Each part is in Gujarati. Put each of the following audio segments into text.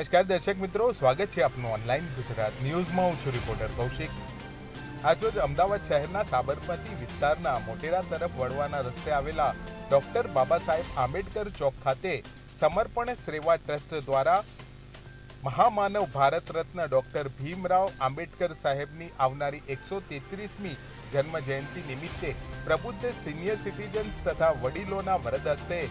નમસ્કાર દર્શક મિત્રો, સ્વાગત છે આપનું ઓનલાઈન ગુજરાત ન્યૂઝમાં. હું છું રિપોર્ટર કૌશિક. આજરોજ અમદાવાદ શહેરના સાબરમતી વિસ્તારના મોટેરા તરફ વળવાના રસ્તે આવેલા ડોક્ટર બાબા સાહેબ આંબેડકર ચોક ખાતે સમર્પણ સેવા ટ્રસ્ટ દ્વારા મહામાનવ ભારત રત્ન ડોક્ટર ભીમરાવ આંબેડકર સાહેબની આવનારી એકસો તેત્રીસમી જન્મ જયંતિ નિમિત્તે પ્રબુદ્ધ સિનિયર સિટીઝન્સ તથા વડીલોના વરદ હસ્તે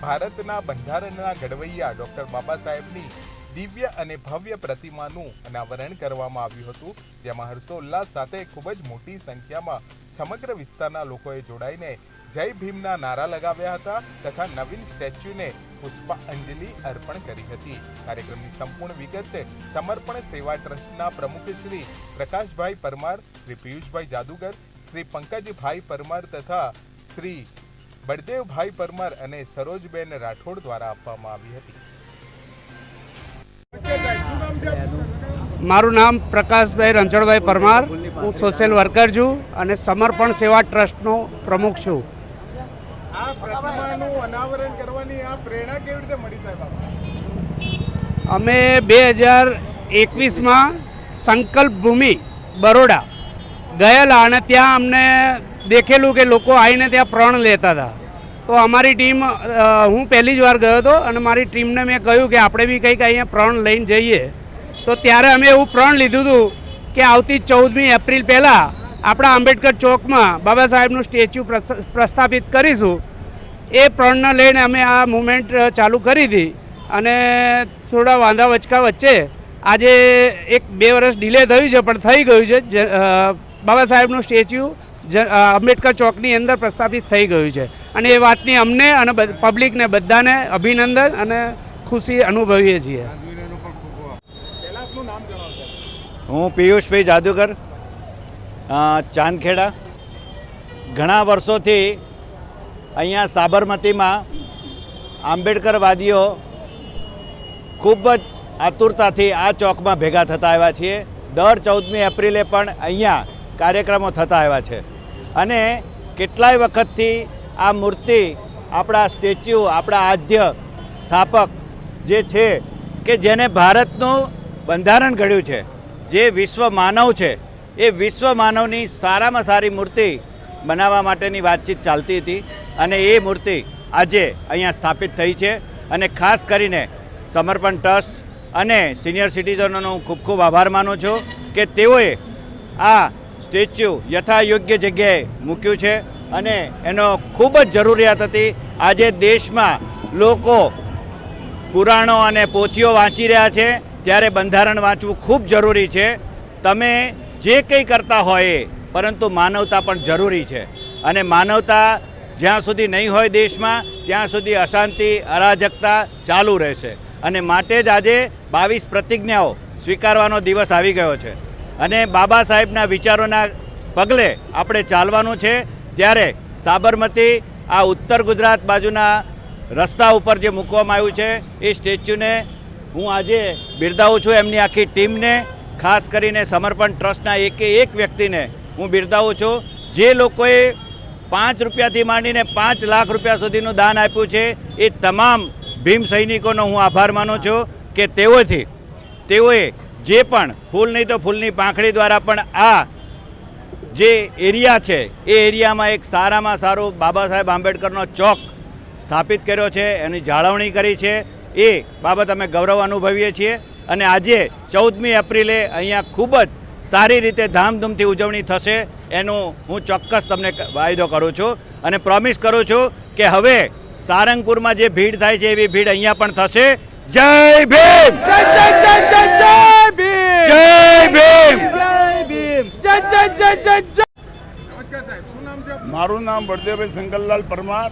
ભારતના બંધારણના ઘડવૈયા ડોક્ટર બાબા સાહેબની દિવ્ય અને ભવ્ય પ્રતિમાનું અનાવરણ કરવામાં આવ્યું હતું, જેમાં હર્ષોલ્લાસ સાથે ખૂબ જ મોટી સંખ્યામાં સમગ્ર વિસ્તારના લોકોએ જોડાઈને જય ભીમના નારા લગાવ્યા હતા તથા નવીન સ્ટેચ્યુને પુષ્પાંજલિ અર્પણ કરી હતી. કાર્યક્રમની સંપૂર્ણ વિગત સમર્પણ સેવા ટ્રસ્ટના પ્રમુખ શ્રી પ્રકાશભાઈ પરમાર, શ્રી પિયુષભાઈ જાદુગર, શ્રી પંકજભાઈ પરમાર તથા શ્રી બળદેવભાઈ પરમાર અને સરોજબેન રાઠોડ દ્વારા આપવામાં આવી હતી. મારું નામ પ્રકાશભાઈ રણછોડભાઈ પરમાર. હું સોશિયલ વર્કર છું અને સમર્પણ સેવા ટ્રસ્ટનો પ્રમુખ છું. અમે બે હજાર એકવીસમાં સંકલ્પ ભૂમિ બરોડા ગયેલા અને ત્યાં અમને દેખેલું કે લોકો આવીને ત્યાં પ્રણ લેતા હતા. તો અમારી ટીમ હું પહેલી જ વાર ગયો હતો અને મારી ટીમને મેં કહ્યું કે આપણે બી કંઈક અહીંયા પ્રણ લઈને જઈએ. તો ત્યારે અમે એવું પ્રણ લીધું હતું કે આવતી ચૌદમી એપ્રિલ પહેલાં આપણા આંબેડકર ચોકમાં બાબા સાહેબનું સ્ટેચ્યુ પ્રસ્થાપિત કરીશું. એ પ્રણને લઈને અમે આ મુવમેન્ટ ચાલુ કરી હતી. અને થોડા વાંધા વચકા વચ્ચે આજે એક બે વર્ષ ડિલે થયું છે, પણ થઈ ગયું છે. બાબા સાહેબનું સ્ટેચ્યુ આંબેડકર ચોકની અંદર પ્રસ્થાપિત થઈ ગયું છે. અને એ વાતની અમને અને પબ્લિકને બધાને અભિનંદન અને ખુશી અનુભવીએ છીએ પહેલા આપનું નામ જણાવજો હું પિયુષભાઈ જાદુગર ચાંદખેડા. ઘણા વર્ષોથી અહીંયા સાબરમતીમાં આંબેડકરવાદીઓ ખૂબ જ આતુરતાથી આ ચોકમાં ભેગા થતા આવ્યા છીએ. દર ચૌદમી એપ્રિલે પણ અહીંયા કાર્યક્રમો થતા આવ્યા છે. અને કેટલાય વખતથી આ મૂર્તિ, આપણા સ્ટેચ્યુ, આપણા આદ્ય સ્થાપક જે છે કે જેને ભારતનું બંધારણ ઘડ્યું છે. જે વિશ્વ માનવ છે, એ વિશ્વ માનવની સારામાં સારી મૂર્તિ બનાવવા માટેની વાતચીત ચાલતી હતી અને એ મૂર્તિ આજે અહીંયા સ્થાપિત થઈ છે અને ખાસ કરીને સમર્પણ ટ્રસ્ટ અને સિનિયર સિટીઝનોનો હું ખૂબ ખૂબ આભાર માનું છું કે તેઓએ આ સ્ટેચ્યુ યથા યોગ્ય જગ્યાએ મૂક્યું છે અને એનો ખૂબ જ જરૂરિયાત હતી. આજે દેશમાં લોકો પુરાણો અને પોથીઓ વાંચી રહ્યા છે ત્યારે બંધારણ વાંચવું ખૂબ જરૂરી છે. તમે જે કંઈ કરતા હોય પરંતુ માનવતા પણ જરૂરી છે. અને માનવતા જ્યાં સુધી નહીં હોય દેશમાં, ત્યાં સુધી અશાંતિ, અરાજકતા ચાલુ રહેશે. અને માટે જ આજે બાવીસ પ્રતિજ્ઞાઓ સ્વીકારવાનો દિવસ આવી ગયો છે. અને બાબા સાહેબના વિચારોના પગલે આપણે ચાલવાનું છે. ત્યારે સાબરમતી, આ ઉત્તર ગુજરાત બાજુના રસ્તા ઉપર જે મૂકવામાં આવ્યું છે, એ સ્ટેચ્યુને હું આજે બિરદાવું છું એમની આખી ટીમને, ખાસ કરીને સમર્પણ ટ્રસ્ટના એકે એક વ્યક્તિને હું બિરદાવું છું. જે લોકોએ પાંચ રૂપિયાથી માંડીને પાંચ લાખ રૂપિયા સુધીનું દાન આપ્યું છે, એ તમામ ભીમ સૈનિકોનો હું આભાર માનું છું કે તેઓથી, તેઓએ જે પણ ફૂલ નહીં તો ફૂલની પાંખડી દ્વારા પણ આ જે એરિયા છે, એ એરિયામાં એક સારામાં સારું બાબા સાહેબ આંબેડકરનો ચોક સ્થાપિત કર્યો છે, એની જાળવણી કરી છે. એ બાબત અમે ગૌરવ અનુભવીએ છીએ અને આજે ચૌદમી એપ્રિલે અહીંયા ખૂબ જ સારી રીતે ધામધૂમથી ઉજવણી થશે એનું હું ચોક્કસ તમને વાયદો કરું છું અને પ્રોમિસ કરું છું કે હવે સારંગપુરમાં જે ભીડ થાય છે એવી ભીડ અહીંયા પણ થશે. જય ભીમ! જય જય જય જય જય ભીમ! જય ભીમ? મારું નામ બળદેવભાઈ શંકરલાલ પરમાર.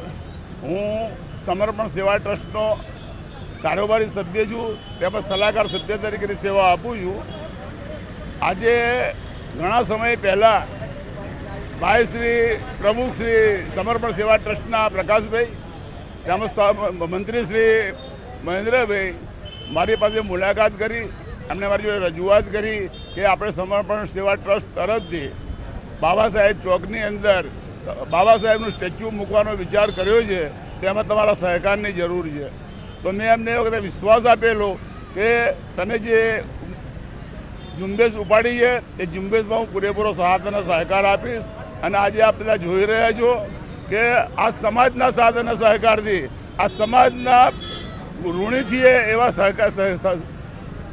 હું સમર્પણ સેવા ટ્રસ્ટનો કારોબારી સભ્ય છું તેમજ સલાહકાર સભ્ય તરીકેની સેવા આપું છું. આજે ઘણા સમય પહેલાં ભાઈ શ્રી પ્રમુખ શ્રી સમર્પણ સેવા ટ્રસ્ટના પ્રકાશભાઈ, તેમજ મંત્રી શ્રી મહેન્દ્રભાઈ મારી પાસે મુલાકાત કરી, એમને મારી જોડે રજૂઆત કરી કે આપણે સમર્પણ સેવા ટ્રસ્ટ તરફથી બાબા સાહેબ ચોકની અંદર બાબા સાહેબનું સ્ટેચ્યુ મૂકવાનો વિચાર કર્યો છે, તેમાં તમારા સહકારની જરૂર છે. તો મેં એમને એ વખતે વિશ્વાસ આપેલો કે તને જે ઝુંબેશ ઉપાડી છે, એ ઝુંબેશમાં હું પૂરેપૂરો સાથ અને સહકાર આપીશ. અને આજે આપ બધા જોઈ રહ્યા છો કે આ સમાજના સાથ અને સહકારથી, આ સમાજના ઋણી છીએ એવા સહકાર, સહ- સહ-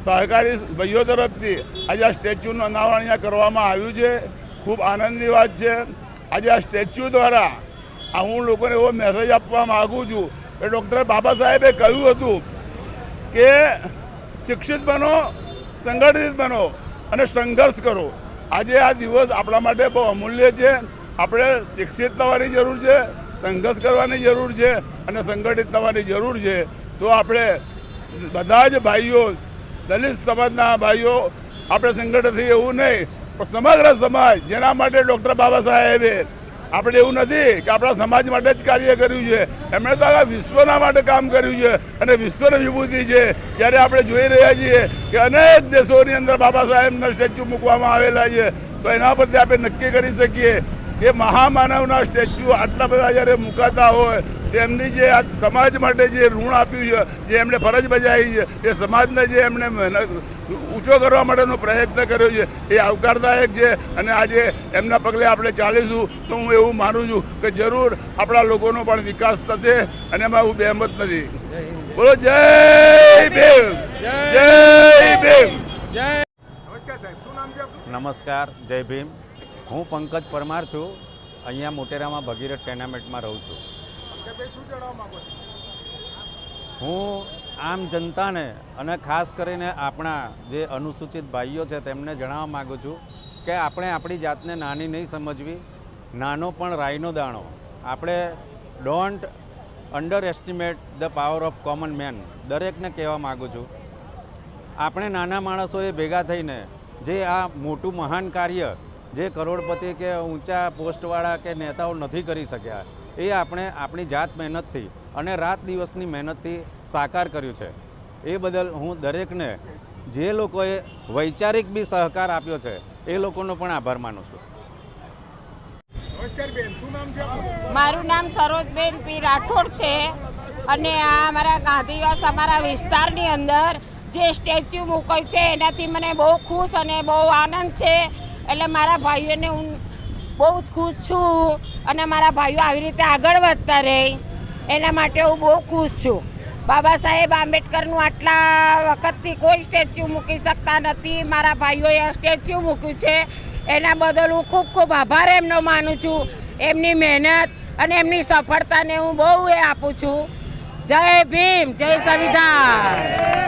સહકારી ભાઈઓ તરફથી આજે આ સ્ટેચ્યુનું અનાવરણ અહીંયા કરવામાં આવ્યું છે. ખૂબ આનંદની વાત છે. આજે આ સ્ટેચ્યુ દ્વારા હું લોકોને એવો મેસેજ આપવા માગું છું કે ડૉક્ટર બાબા સાહેબે કહ્યું હતું કે શિક્ષિત બનો, સંગઠિત બનો અને સંઘર્ષ કરો. આજે આ દિવસ આપણા માટે બહુ અમૂલ્ય છે. આપણે શિક્ષિત થવાની જરૂર છે, સંઘર્ષ કરવાની જરૂર છે અને સંગઠિત થવાની જરૂર છે. તો આપણે બધા જ ભાઈઓ, દલિત સમાજના ભાઈઓ, આપણે સંગઠિત થઈએ એવું નહીં, પણ સમગ્ર સમાજ જેના માટે ડૉક્ટર બાબા સાહેબે આપણે એવું નથી કે આપણા સમાજ માટે જ કાર્ય કર્યું છે. એમણે તો આખા વિશ્વના માટે કામ કર્યું છે અને વિશ્વની વિભૂતિ છે. જ્યારે આપણે જોઈ રહ્યા છીએ કે અનેક દેશોની અંદર બાબા સાહેબના સ્ટેચ્યુ મૂકવામાં આવેલા છે. તો એના પરથી આપણે નક્કી કરી શકીએ કે મહામાનવના સ્ટેચ્યુ આટલા બધા જ્યારે મુકાતા હોય તેમની જે આ સમાજ માટે જે ઋણ આપ્યું છે, જે એમણે ફરજ બજાવી છે, એ સમાજને જે એમણે મહેનત ઊંચો કરવા માટેનો પ્રયત્ન કર્યો છે. એ આવકારદાયક છે અને આજે એમના પગલે આપણે ચાલીશું તો હું એવું માનું છું કે જરૂર આપણા લોકોનો પણ વિકાસ થશે અને એમાં હું બેમત નથી. બોલો જય ભીમ! જય ભીમ! નમસ્કાર જય ભીમ. હું પંકજ પરમાર છું. અહીંયા મોટેરામાં ભગીરથ ટેનામેન્ટમાં રહું છું? હું આમ જનતાને અને ખાસ કરીને આપણા જે અનુસૂચિત ભાઈઓ છે તેમને જણાવવા માગું છું કે આપણે આપણી જાતને નાની નહીં સમજવી, નાનો પણ રાઈનો દાણો. આપણે don't underestimate the power of common man દરેકને કહેવા માગું છું. આપણે નાના માણસોએ ભેગા થઈને જે આ મોટું મહાન કાર્ય જે કરોડપતિ કે ઊંચા પોસ્ટવાળા કે નેતાઓ નથી કરી શક્યા એ આપણે આપણી જાત મહેનતથી અને રાત દિવસની મહેનતથી સાકાર કર્યું છે. એ બદલ હું દરેકને જે લોકોએ વૈચારિક બી સહકાર આપ્યો છે એ લોકોનો પણ આભાર માનું છું. મારું નામ સરોજબેન પી રાઠોડ છે અને આ અમારા ગાંધીવાસ અમારા વિસ્તારની અંદર જે સ્ટેચ્યુ મૂકાયું છે એનાથી મને બહુ ખુશ અને બહુ આનંદ છે. એટલે મારા ભાઈઓને હું બહુ જ ખુશ છું અને મારા ભાઈઓ આવી રીતે આગળ વધતા રહે, એના માટે હું બહુ ખુશ છું. બાબા સાહેબ આંબેડકરનું આટલા વખતથી કોઈ સ્ટેચ્યુ મૂકી શકતા નથી, મારા ભાઈઓએ આ સ્ટેચ્યુ મૂક્યું છે. એના બદલ હું ખૂબ ખૂબ આભાર એમનો માનું છું. એમની મહેનત અને એમની સફળતાને હું બહુ એ આપું છું. જય ભીમ, જય સંવિધાન.